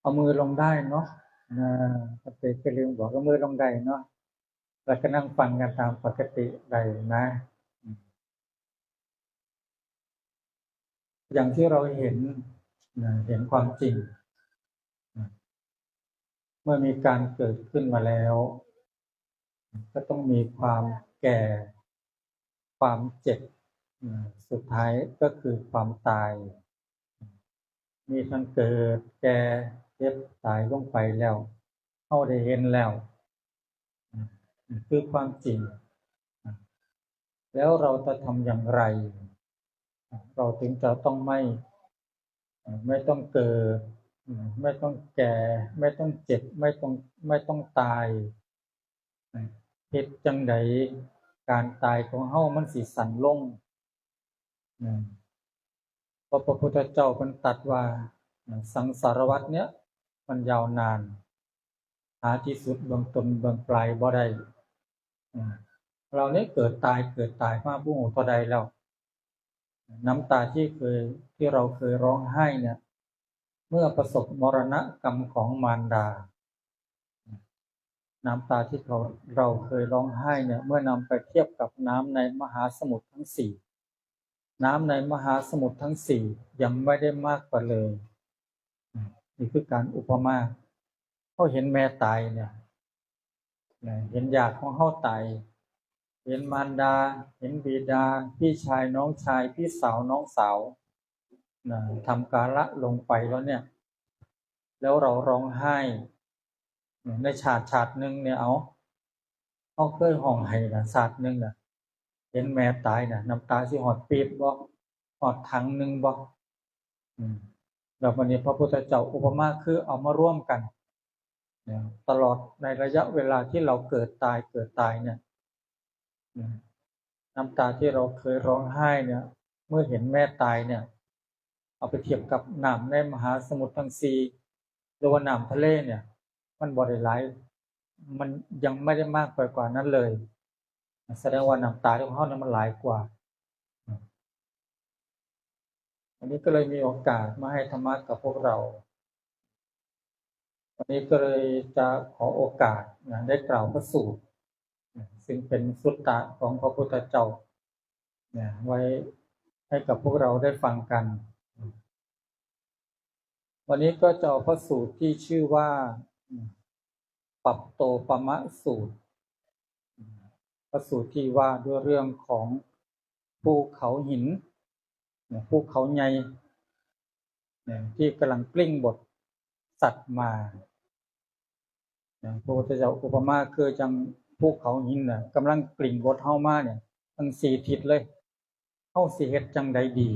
เอามือลงได้เนาะนะปฏิกลืมบอกเอามือลงได้เนาะแล้วก็นั่งฟังกันตามปกติได้นะ อย่างที่เราเห็นนะเห็นความจริง เมื่อมีการเกิดขึ้นมาแล้ว ก็ต้องมีความแก่ ความเจ็บ สุดท้ายก็คือความตาย มีทั้งเกิดแก่ เจ็บตายลงไปแล้วเข้าได้เห็นแล้ว คือความจริง แล้วเราจะทำอย่างไร เราถึงจะต้องไม่ ไม่ต้องเกิด ไม่ต้องแก่ ไม่ต้องเจ็บ ไม่ต้องไม่ต้องตายเหตุจังใดการตายของเฮามันสิสันลงเพราะพระพุทธเจ้าเป็นตรัดว่าสังสารวัฏเนี้ย มันยาวนาน หาที่สุดเบื้องต้นเบื้องปลายบ่ได้อ่าเราเนี้ยเกิดตายเกิดตายมาผู้หูเท่าใดแล้ว น้ำตาที่เคยที่เราเคยร้องไห้เนี่ย เมื่อประสบมรณะกรรมของมารดา น้ำตาที่เราเราเคยร้องไห้เนี่ย เมื่อนำไปเทียบกับน้ำในมหาสมุทรทั้งสี่น้ำในมหาสมุทรทั้งสี่ยังไม่ได้มากกว่าเลย นี่คือการอุปมาเขาเห็นแม่ตายเนี่ยเห็นญาติของเขาตายเห็นมารดา เห็นบิดา พี่ชายน้องชาย พี่สาวน้องสาวนะทำกาละลงไปแล้วเนี่ย แล้วเราร้องไห้ ในฉากฉากหนึ่งเนี่ยเอาเขาเคยห้องไห้นะฉากหนึ่งน่ะเห็นแม่ตายน่ะน้ำตาสิหอดปีบบ่หอดถังหนึ่งบอืม แล้ววันนี้พระพุทธเจ้าอุปมาคือเอามาร่วมกันตลอดในระยะเวลาที่เราเกิดตายเกิดตายเนี่ยน้ำตาที่เราเคยร้องไห้เนี่ย เมื่อเห็นแม่ตายเนี่ย เอาไปเทียบกับน้ำในมหาสมุทรทั้งสี่หรือว่าน้ำทะเลเนี่ย มันบริไลมันยังไม่ได้มากไปกว่านั้นเลย แสดงว่าน้ำตาของเขาเนี่ยมันหลายกว่า วันนี้ก็เลยมีโอกาสมาให้ธรรมะกับพวกเรา วันนี้ก็เลยจะขอโอกาสนะได้กล่าวพระสูตรซึ่งเป็นสุตตะของพระพุทธเจ้านะไว้ให้กับพวกเราได้ฟังกัน วันนี้ก็จะเอาพระสูตรที่ชื่อว่าปรับโตปมะสูตร พระสูตรที่ว่าด้วยเรื่องของภูเขาหิน ภูเขาใหญ่เนี่ยที่กำลังกลิ้งบทสัตว์มาเนี่ยพระพุทธเจ้าอุปมาคือจังภูเขาหินน่ะกำลังกลิ้งบทเฮามาเนี่ยทั้งสี่ทิศเลยเฮาสิเฮ็ดจังใดดี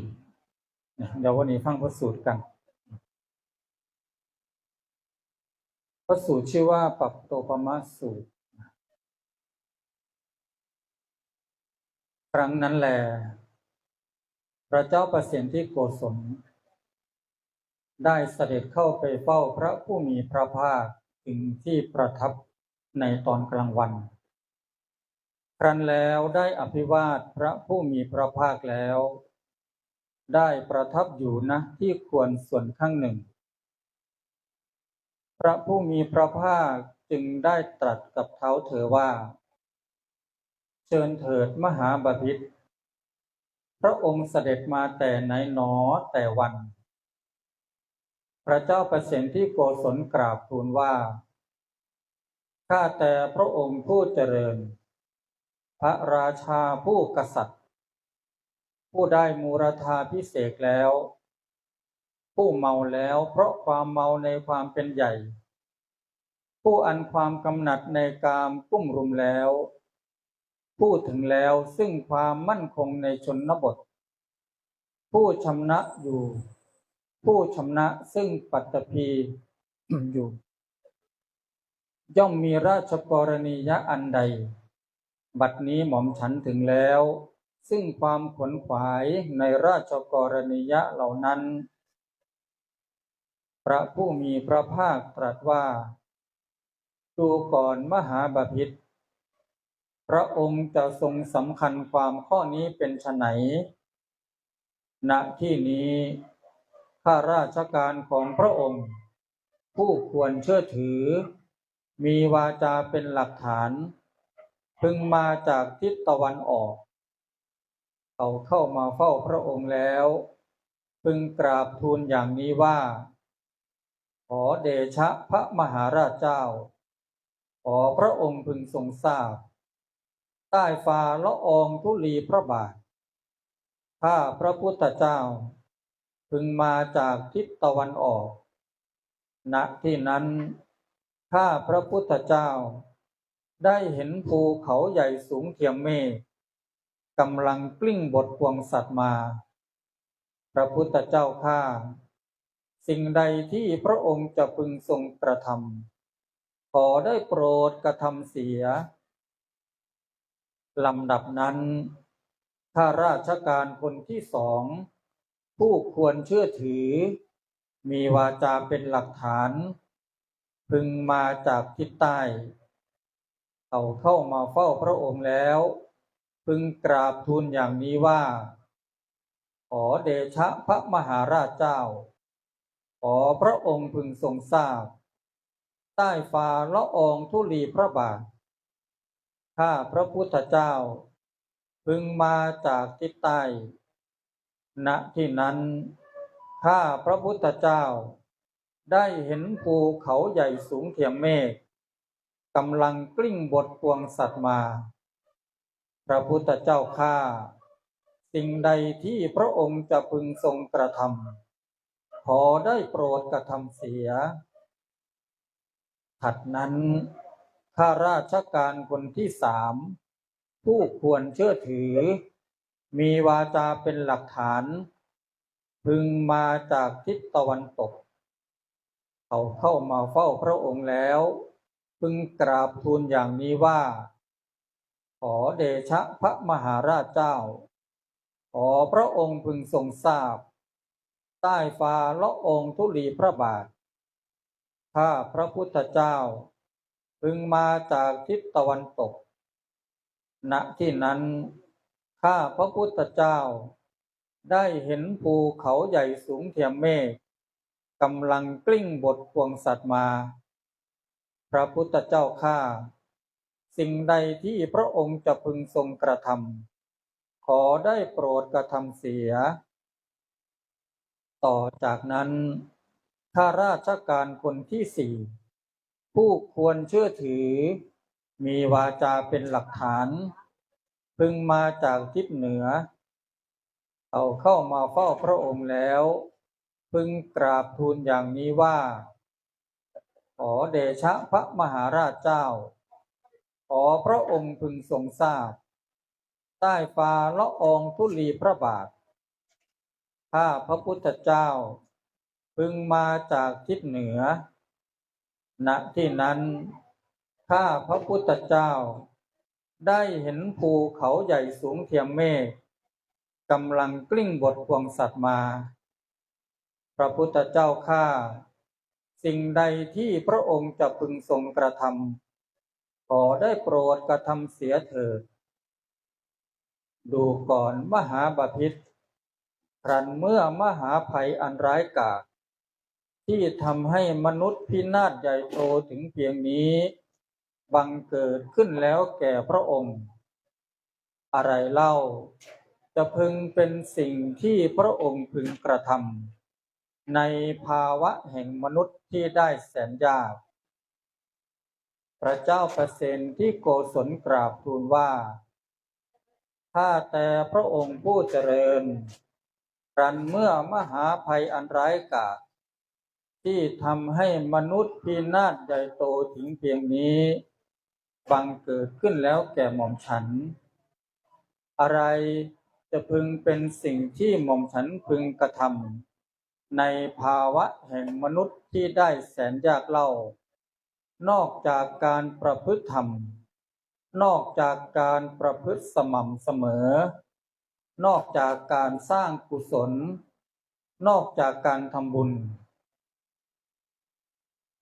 เนี่ยเดี๋ยววันนี้ฟังพระสูตรกันพระสูตรชื่อว่าปัปโตปมะสูตร ครั้งนั้นแหลพ ระเจ้าประสิทธิโกศลได้เสด็จเข้าไปเฝ้าพระผู้มีพระภาคถึงที่ประทับในตอนกลางวัน ครั้นแล้วได้อภิวาทพระผู้มีพระภาคแล้ว ได้ประทับอยู่นะที่ควรส่วนข้างหนึ่ง พระผู้มีพระภาคจึงได้ตรัสกับเท้าเธอว่า เชิญเถิดมหาบพิตร พระองค์เสด็จมาแต่ไหนหนอแต่วัน พระเจ้าประสิทธิโกศลกราบทูลว่า ข้าแต่พระองค์ผู้เจริญ พระราชาผู้กษัตริย์ ผู้ได้มูรธาพิเศษแล้ว ผู้เมาแล้วเพราะความเมาในความเป็นใหญ่ ผู้อันความกำหนัดในกามกุ้มรุมแล้ว พูดถึงแล้วซึ่งความมั่นคงในชนบท ผู้ชำนะอยู่ ผู้ชำนะซึ่งปัตตภีอยู่ ย่อมมีราชกรณียะอันใด บัดนี้หม่อมฉันถึงแล้ว ซึ่งความขนขวายในราชกรณียะเหล่านั้น พระผู้มีพระภาคตรัสว่า ดูก่อนมหาบาพิตร พระองค์จะทรงสำคัญความข้อนี้เป็นไฉนณที่นี้ข้าราชการของพระองค์ ผู้ควรเชื่อถือ มีวาจาเป็นหลักฐาน พึงมาจากทิศตะวันออก เขาเข้ามาเฝ้าพระองค์แล้ว พึงกราบทูลอย่างนี้ว่า ขอเดชะพระมหาราชเจ้า ขอพระองค์พึงทรงทราบ ใต้ฟ้าละอองธุลีพระบาท ข้าพระพุทธเจ้า พึงมาจากทิศตะวันออก ณ ที่นั้น ข้าพระพุทธเจ้า ได้เห็นภูเขาใหญ่สูงเทียมเมฆกำลังกลิ้งบทพวงสัตว์มา พระพุทธเจ้าข้า สิ่งใดที่พระองค์จะพึงทรงกระทำขอได้โปรดกระทำเสีย ลำดับนั้นข้าราชการคนที่สอง ผู้ควรเชื่อถือ มีวาจาเป็นหลักฐาน พึงมาจากทิศใต้เขาเข้ามาเฝ้าพระองค์แล้ว พึงกราบทูลอย่างนี้ว่า ขอเดชะพระมหาราชเจ้า ขอพระองค์พึงทรงทราบ ใต้ฟ้าละอองธุลีพระบาท ข้าพระพุทธเจ้า พึงมาจากทิศใต้ ณ ที่นั้น ข้าพระพุทธเจ้า ได้เห็นภูเขาใหญ่สูงเทียมเมฆกำลังกลิ้งบทพวงสัตว์มา พระพุทธเจ้าข้า สิ่งใดที่พระองค์จะพึงทรงกระทำขอได้โปรดกระทำเสีย ถัดนั้น ข้าราชการคนที่สามผู้ควรเชื่อถือ มีวาจาเป็นหลักฐาน พึงมาจากทิศตะวันตก เขาเข้ามาเฝ้าพระองค์แล้ว พึงกราบทูลอย่างนี้ว่า ขอเดชะพระมหาราชเจ้า ขอพระองค์พึงทรงทราบ ใต้ฟ้าละองธุลีพระบาท ข้าพระพุทธเจ้า พึงมาจากทิศตะวันตก ณ ที่นั้น ข้าพระพุทธเจ้า ได้เห็นภูเขาใหญ่สูงเทียมเมฆกำลังกลิ้งบทพวงสัตว์มา พระพุทธเจ้าข้า สิ่งใดที่พระองค์จะพึงทรงกระทำขอได้โปรดกระทำเสีย ต่อจากนั้นข้าราชการคนที่สี่ ผู้ควรเชื่อถือ มีวาจาเป็นหลักฐาน พึงมาจากทิศเหนือ เอาเข้ามาเฝ้าพระองค์แล้ว พึงกราบทูลอย่างนี้ว่า ขอเดชะพระมหาราชเจ้า ขอพระองค์พึงทรงทราบ ใต้ฟ้าละอองธุลีพระบาท ข้าพระพุทธเจ้า พึงมาจากทิศเหนือ ณที่นั้น ข้าพระพุทธเจ้า ได้เห็นภูเขาใหญ่สูงเทียมเมฆกำลังกลิ้งบทพวงสัตว์มา พระพุทธเจ้าข้าสิ่งใดที่พระองค์จะพึงทรงกระทำขอได้โปรดกระทำเสียเถิด ดูก่อนมหาบาพิษครั้นเมื่อมหาภัยอันร้ายกาจ ที่ทำให้มนุษย์พินาศใหญ่โตถึงเพียงนี้ บังเกิดขึ้นแล้วแก่พระองค์ อะไรเล่า จะพึงเป็นสิ่งที่พระองค์พึงกระทำในภาวะแห่งมนุษย์ที่ได้แสนยาก พระเจ้าประเสนที่โกศลกราบทูลว่าข้าแต่พระองค์ผู้เจริญรันเมื่อมหาภัยอันร้ายกาจ ที่ทำให้มนุษย์พินาศใหญ่โตถึงเพียงนี้บังเกิดขึ้นแล้วแก่หม่อมฉัน อะไรจะพึงเป็นสิ่งที่หม่อมฉันพึงกระทำในภาวะแห่งมนุษย์ที่ได้แสนยากเล่า นอกจากการประพฤติธรรม นอกจากการประพฤติสม่ำเสมอ นอกจากการสร้างกุศล นอกจากการทำบุญ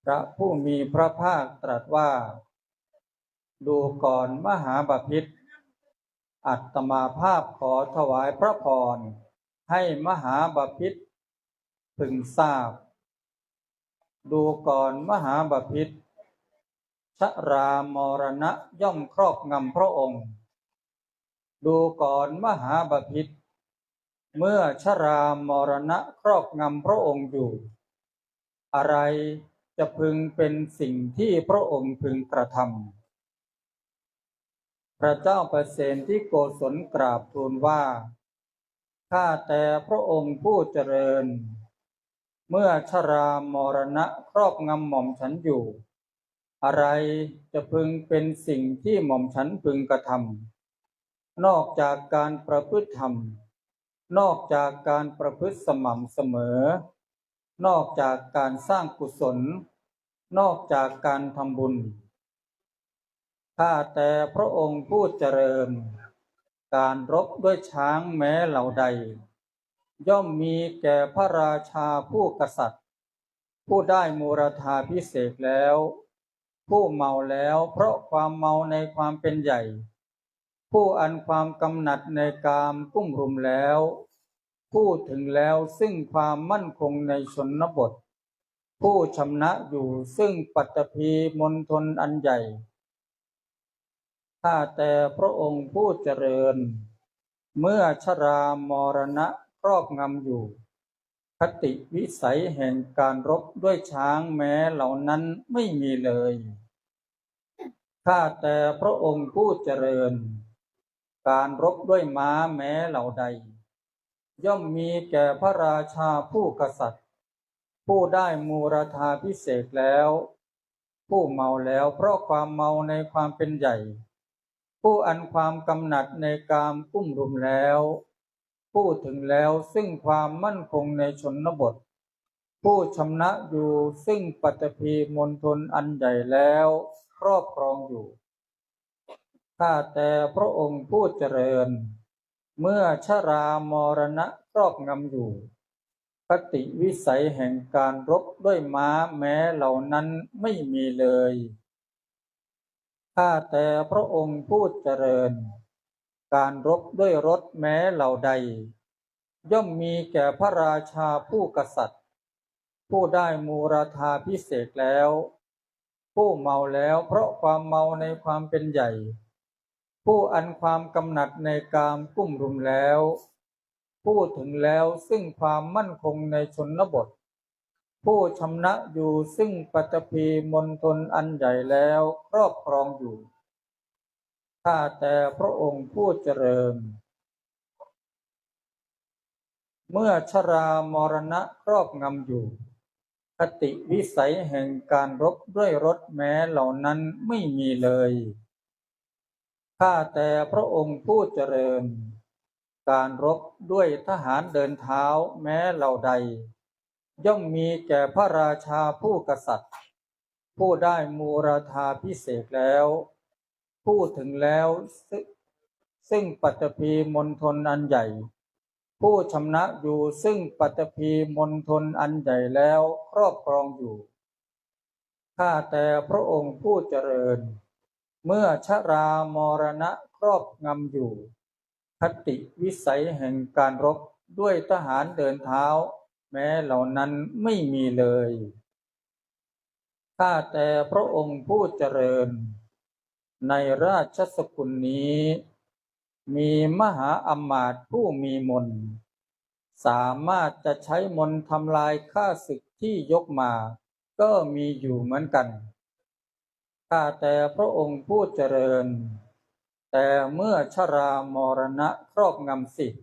พระผู้มีพระภาคตรัสว่า ดูก่อนมหาบาพิษอัตมาภาพขอถวายพระพร ให้มหาบาพิษพึงทราบ ดูก่อนมหาบพิตรชรามรณะย่อมครอบงำพระองค์ ดูก่อนมหาบพิตรเมื่อชรามรณะครอบงำพระองค์อยู่ อะไร จะพึงเป็นสิ่งที่พระองค์พึงกระทำพระเจ้าประเสนที่โกศลกราบทูลว่า ข้าแต่พระองค์ผู้เจริญ เมื่อชรามรณะครอบงำหม่อมฉันอยู่ อะไรจะพึงเป็นสิ่งที่หม่อมฉันพึงกระทำนอกจากการประพฤติธรรม นอกจากการประพฤติสม่ำเสมอ นอกจากการสร้างกุศล นอกจากการทำบุญ ข้าแต่พระองค์ผู้เจริญ การรบด้วยช้างแม้เหล่าใด ย่อมมีแก่พระราชาผู้กษัตริย์ ผู้ได้มูรธาพิเศษแล้ว ผู้เมาแล้วเพราะความเมาในความเป็นใหญ่ ผู้อันความกำหนัดในกามกุ้มรุมแล้ว ผู้ถึงแล้วซึ่งความมั่นคงในชนบท ผู้ชำนะอยู่ซึ่งปัตตภีมณฑลอันใหญ่ ข้าแต่พระองค์ผู้เจริญ เมื่อชรามรณะครอบงำอยู่ คติวิสัยแห่งการรบด้วยช้างแม้เหล่านั้นไม่มีเลย ข้าแต่พระองค์ผู้เจริญ การรบด้วยม้าแม้เหล่าใด ย่อมมีแก่พระราชาผู้กษัตริย์ ผู้ได้มูรธาพิเศษแล้ว ผู้เมาแล้วเพราะความเมาในความเป็นใหญ่ ผู้อันความกำหนัดในกามกุ้มรุมแล้ว ผู้ถึงแล้วซึ่งความมั่นคงในชนบท ผู้ชำนะอยู่ซึ่งปัตภีมณฑลอันใหญ่แล้วครอบครองอยู่ข้าแต่พระองค์ผู้เจริญ เมื่อชรามรณะครอบงำอยู่ ติวิสัยแห่งการรบด้วยม้าแม้เหล่านั้นไม่มีเลย ข้าแต่พระองค์ผู้เจริญ การรบด้วยรถแม้เหล่าใด ย่อมมีแก่พระราชาผู้กษัตริย์ ผู้ได้มูราธาพิเศษแล้ว ผู้เมาแล้วเพราะความเมาในความเป็นใหญ่ ผู้อันความกำหนัดในกามกุ้มรุมแล้ว ผู้ถึงแล้วซึ่งความมั่นคงในชนบท ผู้ชำนะอยู่ซึ่งปัตตภีมณฑลอันใหญ่แล้วครอบครองอยู่ข้าแต่พระองค์ผู้เจริญ เมื่อชรามรณะครอบงำอยู่คติวิสัยแห่งการรบด้วยรถแม้เหล่านั้นไม่มีเลย ข้าแต่พระองค์ผู้เจริญ การรบด้วยทหารเดินเท้าแม้เหล่าใด ย่อมมีแก่พระราชาผู้กษัตริย์ ผู้ได้มูราธาพิเศษแล้ว ผู้ถึงแล้วซึ่งปัตตภีมณฑลอันใหญ่ ผู้ชำนะอยู่ซึ่งปัตตภีมณฑลอันใหญ่แล้วครอบครองอยู่ข้าแต่พระองค์ผู้เจริญ เมื่อชรามรณะครอบงำอยู่ คติวิสัยแห่งการรบด้วยทหารเดินเท้า แม้เหล่านั้นไม่มีเลย ข้าแต่พระองค์ผู้เจริญ ในราชสกุลนี้ มีมหาอำมาตย์ผู้มีมน สามารถจะใช้มนทำลายข้าศึกที่ยกมา ก็มีอยู่เหมือนกัน ข้าแต่พระองค์ผู้เจริญ แต่เมื่อชรามรณะครอบงำสิทธิ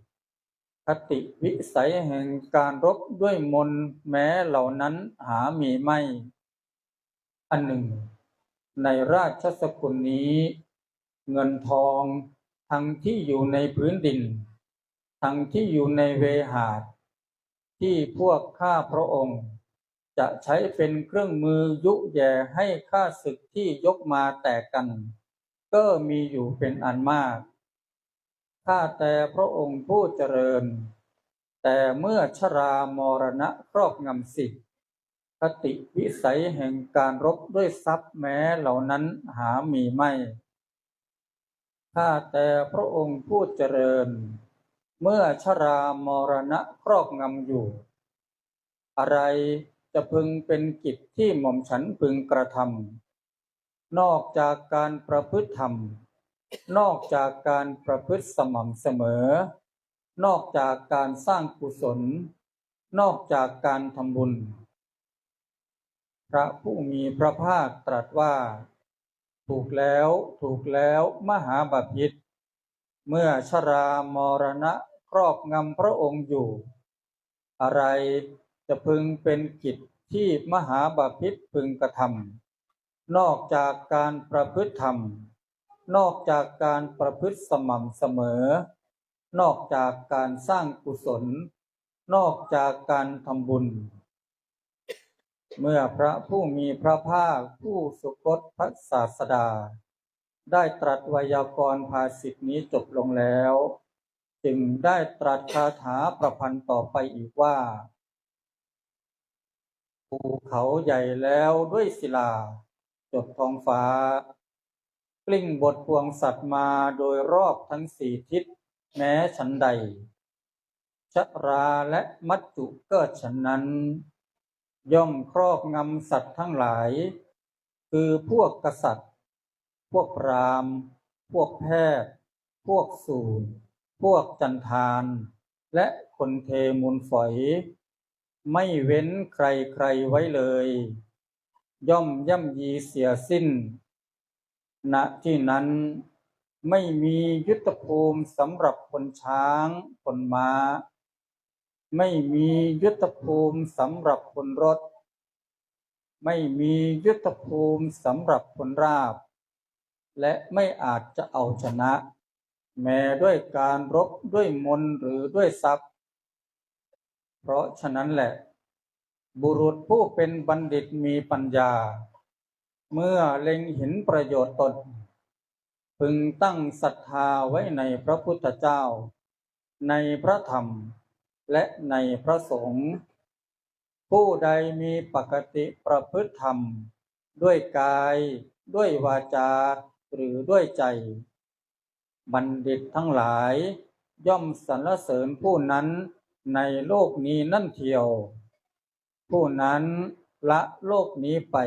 คติวิสัยแห่งการรบด้วยมนต์แม้เหล่านั้นหามีไม่ อันหนึ่ง ในราชสกุลนี้ เงินทองทั้งที่อยู่ในพื้นดิน ทั้งที่อยู่ในเวหาด ที่พวกข้าพระองค์ จะใช้เป็นเครื่องมือยุแย่ให้ข้าศึกที่ยกมาแตกกัน ก็มีอยู่เป็นอันมาก ข้าแต่พระองค์ผู้เจริญ แต่เมื่อชรามรณะครอบงำสิทธิคติวิสัยแห่งการรบด้วยทรัพย์แม้เหล่านั้นหามีไม่ ข้าแต่พระองค์ผู้เจริญ เมื่อชรามรณะครอบงำอยู่ อะไรจะพึงเป็นกิจที่หม่อมฉันพึงกระทำ นอกจากการประพฤติธรรม นอกจากการประพฤติสม่ำเสมอ นอกจากการสร้างกุศล นอกจากการทำบุญ พระผู้มีพระภาคตรัสว่า ถูกแล้วถูกแล้วมหาบัพยิต เมื่อชรามรณะครอบงำพระองค์อยู่ อะไรจะพึงเป็นกิจที่มหาบาพิตพึงกระทำ นอกจากการประพฤติธรรม นอกจากการประพฤติสม่ำเสมอ นอกจากการสร้างกุศล นอกจากการทำบุญ เมื่อพระผู้มีพระภาคผู้สุคตพระศาสดา ได้ตรัสวยากรณ์ภาสิทธินี้จบลงแล้ว จึงได้ตรัสคาถาประพันธ์ต่อไปอีกว่า ภูเขาใหญ่แล้วด้วยศิลา จดท้องฟ้า กลิ้งบทพวงสัตว์มาโดยรอบทั้งสี่ทิศ แม้ฉันใด ชราและมัจจุก็ฉันนั้น ย่อมครอบงำสัตว์ทั้งหลาย คือพวกกษัตริย์ พวกพราหมณ์พวกแพทย์ พวกสูตรพวกจันทาน และคนเทมูลฝอย ไม่เว้นใครใครไว้เลย ย่อมย่ำยีเสียสิ้น ณที่นั้นไม่มียุทธภูมิสำหรับคนช้างคนม้า ไม่มียุทธภูมิสำหรับคนรถ ไม่มียุทธภูมิสำหรับคนราบ และไม่อาจจะเอาชนะ แม้ด้วยการรบด้วยมนหรือด้วยทรัพย์ เพราะฉะนั้นแหละ บุรุษผู้เป็นบัณฑิตมีปัญญา เมื่อเล็งเห็นประโยชน์ตน พึงตั้งศรัทธาไว้ในพระพุทธเจ้า ในพระธรรมและในพระสงฆ์ผู้ใดมีปกติประพฤติธรรม ด้วยกายด้วยวาจาหรือด้วยใจ บัณฑิตทั้งหลาย ย่อมสรรเสริญผู้นั้นในโลกนี้นั่นเทียว ผู้นั้นละโลกนี้ไป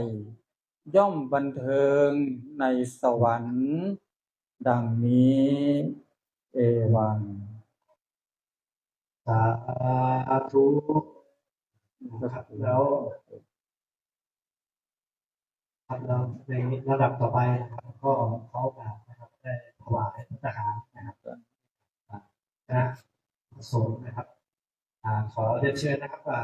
ย่อมบันเทิงในสวรรค์ ดังนี้เอวังสาธุนะครับแล้วครับแล้วในระดับต่อไปนะครับก็เขาแบบนะครับได้ถวายพระทหารนะครับอ่าคณะสงนะครับขอเรียนเชิญนะครับอ่า